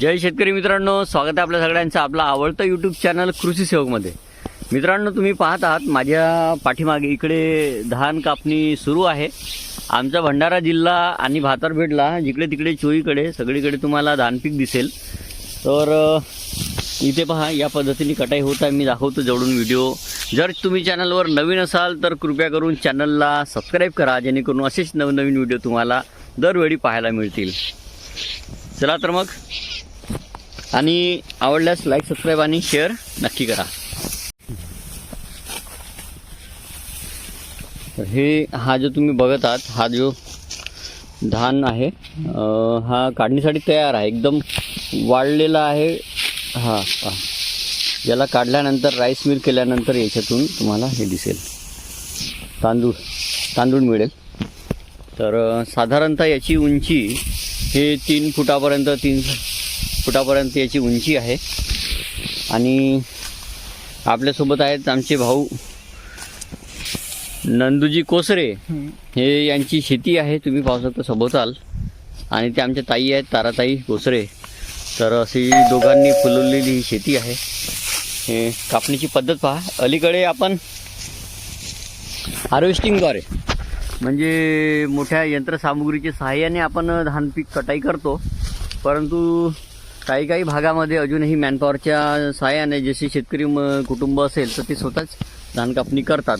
जय शेतकरी मित्रांनो स्वागत आहे आपल्या सगळ्यांचं आपला आवडतं यूट्यूब चॅनल कृषी सेवकमध्ये मित्रांनो तुम्ही पाहत आहात माझ्या पाठीमागे इकडे धान कापणी सुरू आहे. आमचा भंडारा जिल्हा आणि भातारपेठला जिकडे तिकडे चोईकडे सगळीकडे तुम्हाला धान पीक दिसेल. तर इथे पहा या पद्धतीने कटाई होत आहे. मी दाखवतो जवळून व्हिडिओ. जर तुम्ही चॅनलवर नवीन असाल तर कृपया करून चॅनलला सबस्क्राईब करा जेणेकरून असेच नवनवीन व्हिडिओ तुम्हाला दरवेळी पाहायला मिळतील. चला तर मग. आणि आवडल्यास लाईक सबस्क्राईब आणि शेअर नक्की करा. हे हा जो तुम्ही बघत आहात हा जो धान आहे हा काढणीसाठी तयार आहे. एकदम वाढलेला आहे. हा याला काढल्यानंतर राईस मिल केल्यानंतर याच्यातून तुम्हाला हे दिसेल. तांदूळ तांदूळ मिळेल. तर साधारणतः याची उंची हे तीन फुटापर्यंत तीन फुटापर्यंत याची उंची आहे. आणि आपल्यासोबत आहेत आमचे भाऊ नंदूजी कोसरे. हे यांची शेती आहे तुम्ही पाहू शकता सभोवताल. आणि ते आमच्या ताई आहेत ताराताई कोसरे. तर अशी दोघांनी फुलवलेली ही शेती आहे. हे कापणीची पद्धत पहा. अलीकडे आपण हार्वेस्टिंगद्वारे म्हणजे मोठ्या यंत्रसामुग्रीच्या सहाय्याने आपण धान पीक कटाई करतो. परंतु काही काही भागामध्ये अजूनही मॅनपॉवरच्या सहाय्याने जसे शेतकरी म- कुटुंब असेल तर ते स्वतःच धान कापणी करतात.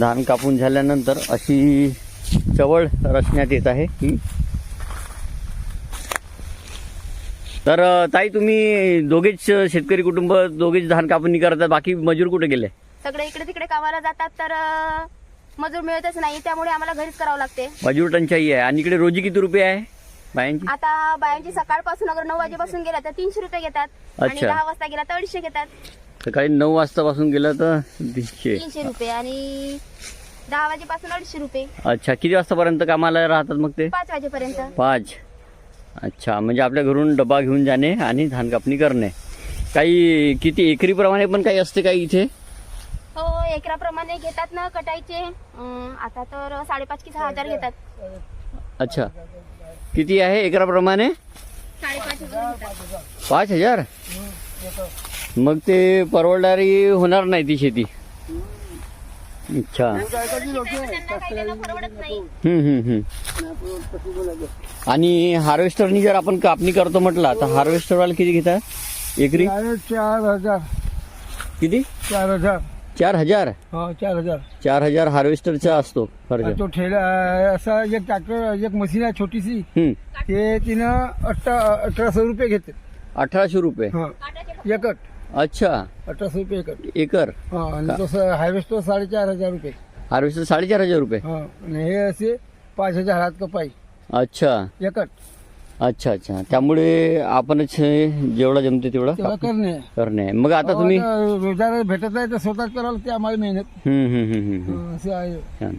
धान कापून झाल्यानंतर अशी चवळ रचण्यात येत आहे की तर ताई तुम्ही दोघेच शेतकरी कुटुंब दोघेच धान कापणी करतात बाकी मजूर कुठे गेले? सगळे इकडे तिकडे कामाला जातात तर अं, मजूर मिळतच नाही त्यामुळे आम्हाला घरीच करावं लागते. मजूर टंचाई आहे. आणि इकडे रोजी किती रुपये आहे? बायांची? आता बायांची सकाळपासून अगर नऊ वाजेपासून गेला तर तीनशे रुपये घेतात. आणि अच्छा. दहा वाजता गेला तर अडीचशे घेतात. सकाळी नऊ वाजतापासून गेलं तर तीनशे. तीनशे रुपये आणि दहा वाजेपासून अडीचशे रुपये. अच्छा. किती वाजतापर्यंत कामाला राहतात मग ते? पाच वाजेपर्यंत. पाच. अच्छा म्हणजे आपल्या घरून डबा घेऊन जाणे आणि धान कापणी करणे. काही किती एकरीप्रमाणे पण काही असते काही इथे? हो एकराप्रमाणे घेतात ना कटाईचे. अं, आता तर साडेपाच की सहा हजार घेतात. अच्छा. किती आहे एकराप्रमाणे? साडेपाच हजार घेतात. पाच हजार? मग ते परवडणारी होणार नाही ती शेती. अच्छा. आणि हार्वेस्टरनी जर आपण कापणी करतो म्हटलं तर हार्वेस्टरवाला किती घेतात एकरी? चार हजार किती? चार हजार. चार हजार हो चार हजार चार हजार हार्वेस्टरचा असतो तो ठेला असा एक ट्रॅक्टर एक मशीन आहे छोटीशी. ते तिनं अठरा अठराशे रुपये घेते. अठराशे रुपये. हा. एकट अच्छा. अठराशे रुपये एकर. हा आणि तसं हार्वेस्टर साडेचार हजार रुपये. हार्वेस्टर साडेचार हजार रुपये? हा आणि हे असे पाच हजार हात कपाई. अच्छा. एकट अच्छा अच्छा. त्यामुळे आपणच हे जेवढा जमते तेवढा तेव्हा करणे. करणे. मग आता तुम्ही आता रोजगार भेटत आहे तर स्वतःच करावं लागते आम्हाला मेहनत. हम्म, हम्म, हम्म, हम्म, हम्म. असं आहे. छान.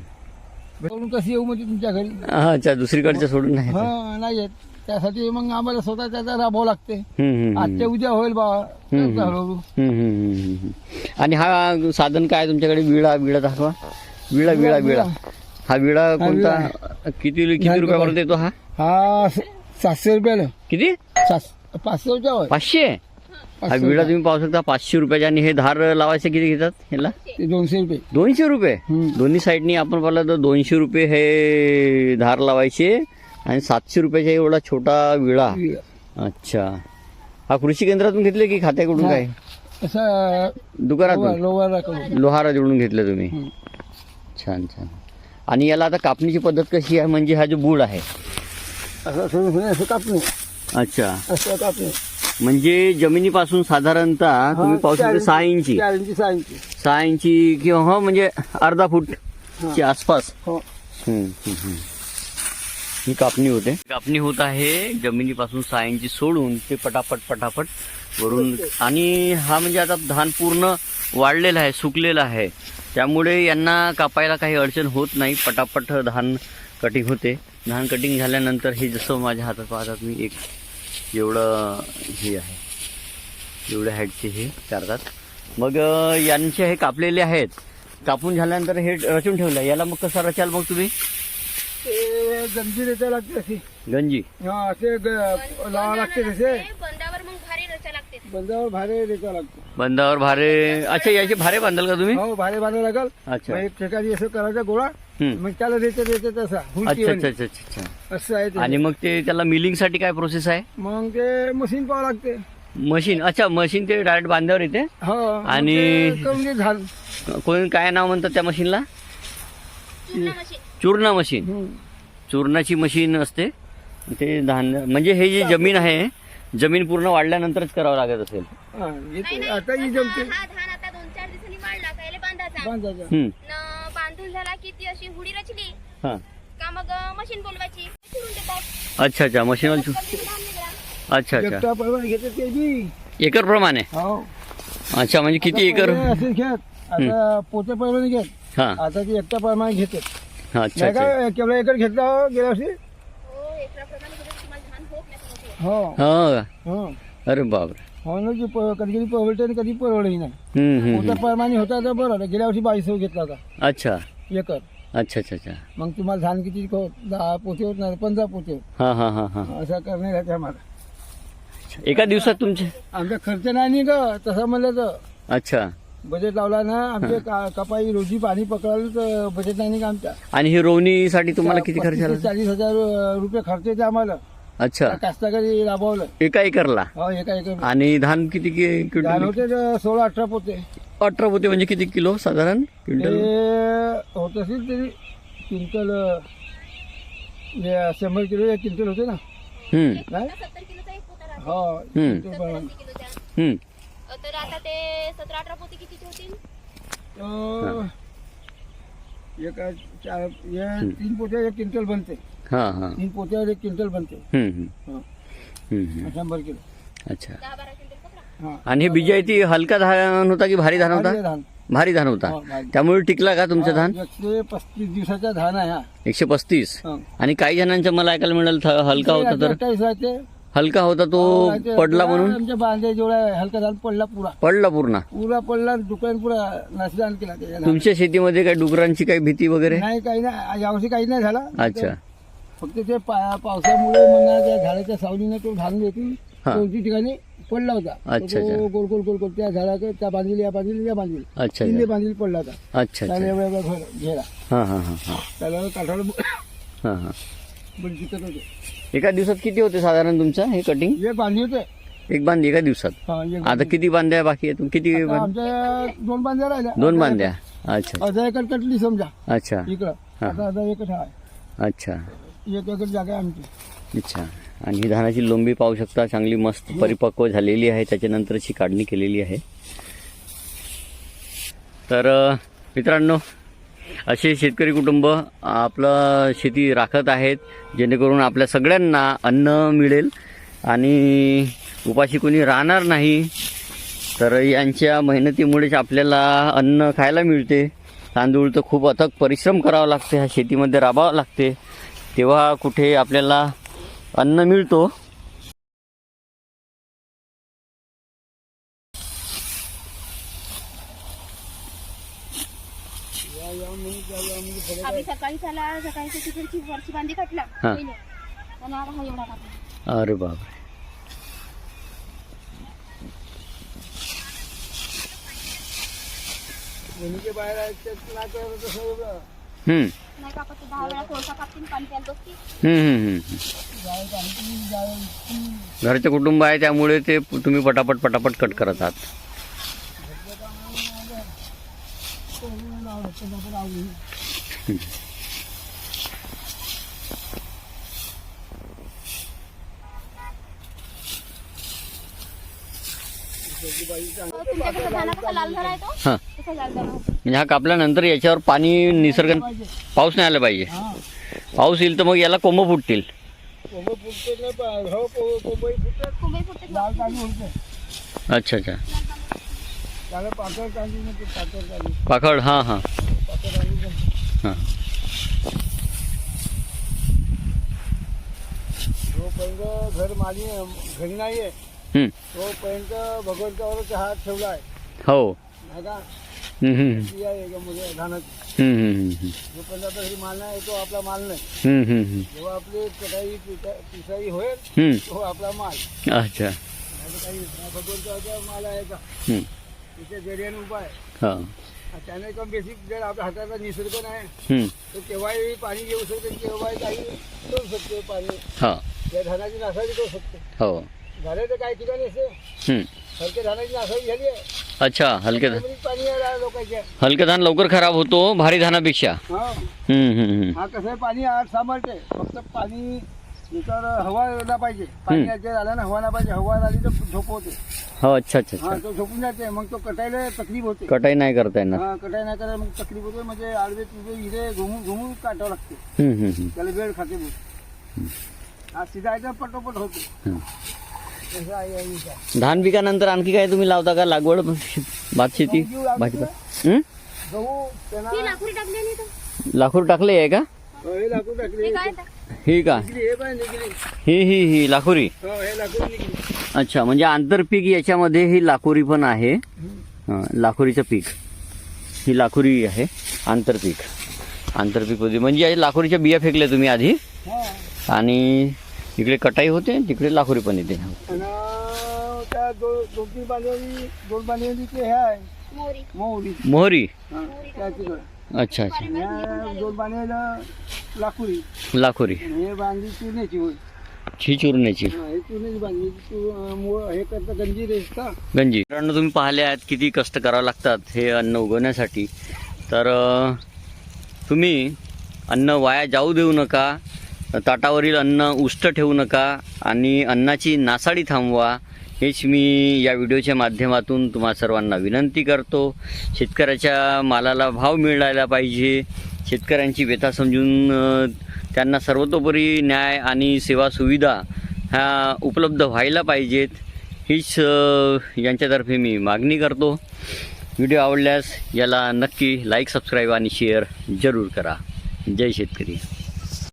भेटून कशी येऊ म्हणजे तुमच्या घरी? हा, अच्छा. दुसरीकडच्या सोडून नाही हा नाही येत. त्यासाठी मग आम्हाला स्वतः त्याचा राबावं लागते. आजच्या उद्या होईल बा. हम्म. हळूहळू. आणि हा साधन काय तुमच्याकडे? विळा विळा दाखवा. विळा विळा विळा हा विळा कोणता? किती किती रुपयापर्यंत येतो हा? हा सातशे रुपयाला. किती? पाचशे रुपया. पाचशे? हा रुपये. तुम्ही पाहू शकता. पाचशे रुपयाचे आणि हे धार लावायचे किती घेतात ह्याला? दोनशे रुपये. दोनशे रुपये. दोन्ही साईडनी आपण पाहिलं तर दोनशे रुपये हे धार लावायचे. आणि सातशे रुपयाचा एवढा छोटा विळा? अच्छा. हा कृषी केंद्रातून घेतले की खात्याकडून. काय? दुकानातून? लोहारा जोडून घेतलं तुम्ही. छान छान. आणि याला आता कापणीची पद्धत कशी आहे? म्हणजे हा जो बूड आहे? असं कापणे. अच्छा. असं कापणे. म्हणजे जमिनीपासून साधारणतः तुम्ही पाहू शकता सहा इंची. सहा इंची. किंवा हो म्हणजे अर्धा फूट आसपास. हो. हम्म, हम्म, हम्म. ही कापणी होते. कापणी होत आहे. जमिनीपासून सहा इंची सोडून ते पटापट पटापट वरून आणि हा म्हणजे आता धान पूर्ण वाढलेला आहे सुकलेला आहे. त्यामुळे यांना कापायला काही अडचण होत नाही. पटापट धान कटिंग होते. धान कटिंग झाल्यानंतर हे जसं माझ्या हातात पाहतात मी एक एवढं हे आहे. एवढ्या हाईटचे हे करतात. मग यांचे हे कापलेले आहेत. कापून झाल्यानंतर हे रचून ठेवलं. याला मग कसं रचाल मग तुम्ही? ते जंजीर याच्या लागते अशी. गंजी? हा असे ग- लावा लागते तसे. बंदावर मग भारी रचा लागते. बंदावर भारे लागते. बंदावर भारे अच्छा याचे भारे बांधाल का तुम्ही? हो भारे बांधावं लागल. अच्छा. मग एक ठिकाणी असं करायचा गोळा. हम्म. मग त्याला देते देते तसा. अच्छा हुलकीवाणी. अच्छा अच्छा अच्छा. अच्छा असं आहे ते. आणि मग ते त्याला मिलिंगसाठी काय प्रोसेस आहे? मग ते मशीन पाहावं लागते. मशीन अच्छा मशीन ते डायरेक्ट बांध्यावर येते? हो मग आणि- ते करून घे घाल कोणी काय नाव म्हणतात त्या मशीनला पूर्ण मशीन चूर्ण मशीन हम्म. चूर्णाची मशीन असते ते धान्य म्हणजे हे जे जमीन आहे जमीन पूर्ण वाढल्यानंतरच करावं लागत असेल. आता ही जमते. हा हम्म, बांधून झाला की ती अशी हुडी रचली हा. का मग मशीन बोलवायची. देतात. अच्छा अच्छा मशीनवर चू- कधी धान निघाला. अच्छा अच्छा. एकटा परवाने घेते ते बी. एकर प्रमाणे? हो. अच्छा म्हणजे किती एकर? पहिले असे घेत. आता पोते परवाने घेत. हा. आता ते एकटा प्रमाणे घेते हा, अच्छा नाही अच्छा का केवढा एकर घेतला हो गेल्या वर्षी हो होत. हो. अरे बापरे. हो ना की प- कधी कधी परवडते आणि कधी परवडही नाही. हम्म, हम्म, हम्म. प्रमाणे होता तर बरं. गेल्या वर्षी बावीस घेतला होता. अच्छा. एकर. अच्छा अच्छा अच्छा. मग तुम्हाला धान किती हो दहा पोते होत नाही पंधरा पोते होत. हा हा हा हा. असं करणे राहते आम्हाला. एका दिवसात तुमचे? आमचा खर्च नाही नि ग तसं म्हणलं तर. अच्छा. बजेट लावला ना आमचे का- कपाई रोजी पाणी पकडायला तर बजेट नाही का आमचा आणि ही रोवणीसाठी तुम्हाला किती खर्च पस्तीस आला चाळीस हजार अं, रुपये खर्च येते आम्हाला. अच्छा. कास्तकरी राबवलं. एका एकरला? हो एका एकर आणि धान किती कि- धान क्विंटल होते तर सोळा अठरा पोते. अठरा होते म्हणजे किती किलो साधारण ते क्विंटल होत असेल तरी क्विंटल अं, शंभर किलो एक क्विंटल होते ना. हम्म नाही? पोता हो हम्म. तर आता ते सतरा अठरा पोती कितीचे होतील? अं, एका चार तीन पोत्या एक क्विंटल बनते. हा हा. तीन पोत्यावर एक क्विंटल बनते. हम्म हम्म. हो. हम्म, हम्म. शंभर किलो. अच्छा. दहा बारा क्विंटल कपडा हा. आणि हे बिजायती हलका धान होता की भारी धान होता? भारी धान. भारी धान होता. हो, भारी. त्यामुळे टिकला का तुमचं धान? हा, एकशे पस्तीस दिवसाचा धान आहे हा. एकशे पस्तीस. हो. आणि काही जणांचं मला ऐकायला मिळालं थ- हलका होता तर? अठ्ठावीस राहते हलका होता तो हो. पडला म्हणून? आमच्या बांधे जेवढा हलका धान पडला पुरा. पडला पूर्ण? पुरा पडला दुकान पुरा नाशदान केला तुमच्या शेतीमध्ये काही डुकरांची काही भीती वगैरे? नाही काही नाही. यावर्षी काही नाही झाला. अच्छा. फक्त ते पा- पावसामुळे म्हणा त्या झाडाच्या सावलीने तो धान येतील हा. दोन तीन ठिकाणी पडला होता. अच्छा, तो. गोल गोल गोल गोल त्या झाडाकडे त्या बांधलेली या बांधलेली या बांधलेली अच्छा तीनले अच्छा बांधलेली पडला होता. अच्छा त्याला अच्छा. एवढा एवढा घर घेरा हा हा हा हा. त्याला काठाला हा हा. बरं शिकत होते. एका दिवसात किती होते साधारण तुमचं हे कटिंग एक बांधली होते. एक बांधी एका दिवसात. हा, एक आता. किती बांध्या बाकी आहे तुम- किती आता बांध- आमच्या दोन बांध्या राहिल्या. दोन बांध्या अच्छा अर्धा एकर कटली समजा अच्छा. इकडं. हा. आता अर्धा एकर आहे. अच्छा. एक एकर जागा आहे आमची. अच्छा. आणि ही धानाची लोंबी पाहू शकता. चांगली मस्त परिपक्व झालेली आहे. त्याच्यानंतरची काढणी केलेली आहे. तर अ, मित्रांनो असे शेतकरी कुटुंब आपलं शेती राखत आहेत जेणेकरून आपल्या सगळ्यांना अन्न मिळेल. आणि उपाशी कोणी राहणार नाही तर यांच्या मेहनतीमुळेच आपल्याला अन्न खायला मिळते. तांदूळ तर खूप अथक परिश्रम करावा लागते ह्या शेतीमध्ये राबावं लागते. तेव्हा कुठे आपल्याला अन्न मिळतो आम्ही सकाळी त्याला सकाळी त्याची तिकडची वरची बांधी काटला हा. पहिले. आणि आता हा एवढा कापला अरे बापरे वहिनीच्या बाहेर आहेत ते नाही करत तसं एवढं. हम्म नाही कापत ते दहा वेळा कोळसा कापतील पाणी प्यायला बसतील हम्म, हम्म, हम्म. जायचं आणखी जायचं. घरचे कुटुंब आहे त्यामुळे ते तुम्ही पटापट पटापट कट करत आहात तुमच्या कसं धाना कसा लाल झाला आहे तो हां. म्हणजे हा कापल्यानंतर याच्यावर पाणी निसर्ग पाऊस नाही आला पाहिजे. पाऊस येईल तर मग याला कोंब फुटतील. हो, अच्छा अच्छा. पाखड हां हां. पातळ हां घर माझी घरी नाही आहे तोपर्यंत भगवंतावरच हात ठेवला आहे हो. नाही का हम्म, हम्म, ती आहे याच्यामध्ये धानाची. हम्म, हम्म, हम्म, जोपर्यंत आता घरी माल नाही तो आपला माल नाही. हम्म, हम्म, हम्म, जेव्हा आपली कटाई पिसा- पिसाई होईल हम्म. तो आपला माल. अच्छा. नाही. तर काही भगवंताचा माल आहे का? हम्म, तिथे उपाय हा. त्याने बेसिक जर आपल्या हाताचा निसर्ग नाही हम्म, तर केव्हाही पाणी येऊ शकते केव्हाही काही करू शकते पाणी. हा. या धानाची नासाडी करू शकते. हो. झाले तर काही ठिकाणी असे हम्म. हलके धानाची नासाडी झाली आहे अच्छा हलके धान पाणी लोकांच्या हलके धान लवकर खराब होतो भारी धानापेक्षा हा। हम्म, हम्म, हम्म. हा कसं आहे पाणी आठ सांभाळते फक्त पाणी हवा ना पाहिजे। पाणी जर आलं ना हवा ना पाहिजे. हवा आली तर झोपवते हो अच्छा अच्छा हा अच्छा तो झोपून जाते. मग तो कटायला तकलीफ़ होते. कटाई नाही करता येणार. हा कटाई नाही करायला मग तकलीफ़ होते. म्हणजे आडवे तुझे हिरे घुमून घुमून काटावं लागते. हम्म, हम्म, हम्म. त्याला वेळ खाते मग हा सीधा एकदम पटोपट होते. हम्म. धान पिकानंतर आणखी काय तुम्ही लावता का? लागवड भात शेती? गहू लावतो भाजी ना. हम्म? गहू त्यांना ती लाकूड टाकलेली तर? लाकूड टाकले आहे का? हे हे? ही का? हे ही ही ही लाखोरी? हो हे अच्छा म्हणजे आंतरपीक याच्यामध्ये ही लाखोरी पण आहे. हं, लाखोरीचं पीक. ही लाखोरी आहे आंतरपीक आंतरपीक होती म्हणजे या लाखोरीच्या बिया फेकल्या तुम्ही आधी? हा. आणि इकडे कटाई होते तिकडे लाखोरी पण येते. आणि त्या दोन दोन तीन बांधवली दोन बांधवली ते हे आहे. मोरी मोहरी. मोहरी? हा, त्या तिकडं. अच्छा अच्छा. दोन लाकुरी लाखोरी. हे बांधली चुरण्याची होय. ही चुरण्याची. हा, हे चुरण्याची बांधली. तू अं, मो- हे करता गंजी. मित्रांनो तुम्ही पाहिले आहेत किती कष्ट करावं लागतात हे अन्न उगवण्यासाठी. तर अं, तुम्ही अन्न वाया जाऊ देऊ नका. ताटावरील अन्न उष्ट ठेवू नका आणि अन्नाची नासाडी थांबवा हेच मी या व्हिडिओच्या माध्यमातून तुम्हा सर्वांना विनंती करतो. शेतकऱ्याच्या मालाला भाव मिळायला पाहिजे. शेतकऱ्यांची व्यथा समजून त्यांना सर्वतोपरी न्याय आणि सेवा सुविधा ह्या उपलब्ध व्हायला पाहिजेत हीच यांच्यातर्फे मी मागणी करतो. व्हिडिओ आवडल्यास याला नक्की लाईक सबस्क्राईब आणि शेअर जरूर करा. जय शेतकरी.